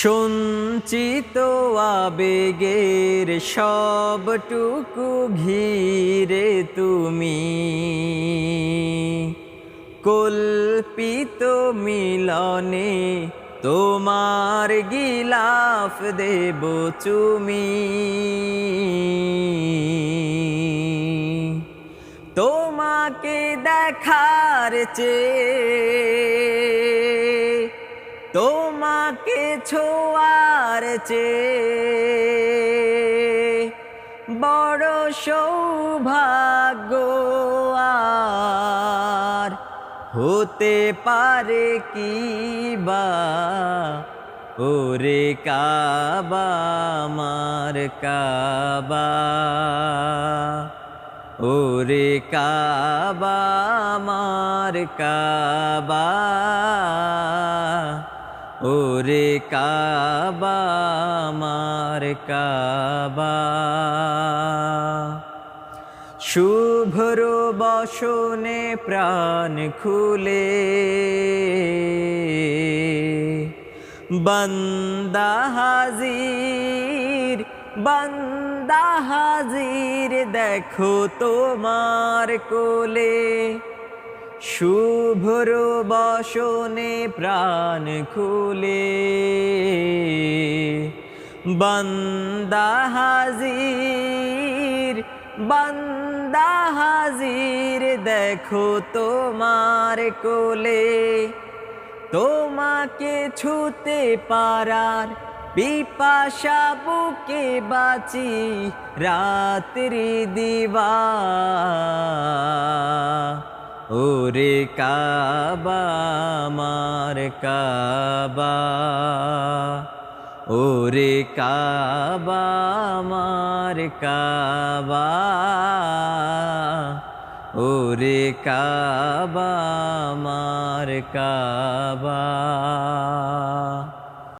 সঞ্চিত আবেগের সবটুকু ঘিরে তুমি। কল্পিত মিলনে তোমার গিলাফ দেব চুমি। তোমাকে দেখার চেয়ে তোমাকে ছোয়ার চেয়ে বড় সৌভাগ্য আর হতে পারে কি বা? ওরে কাবা, আমার কাবা। ওরে কাবা, আমার কাবা। ওরে কাবা আমার কাবা। শুভ্র বসনে প্রাণ খুলে, বন্দা হাজির বন্দা হাজির দেখো তোমার কোলে। শুভ্র বসনে প্রাণ খুলে। বন্দা হাজির বন্দা হাজির, দেখো তোমার কোলে। তোমাকে ছুতে পারার পিপাসা বুকে বাঁচি রাত্রি দিবা। ওরে কাবা আমার কাবা। ওরে কাবা আমার কাবা। ওরে কাবা আমার কাবা।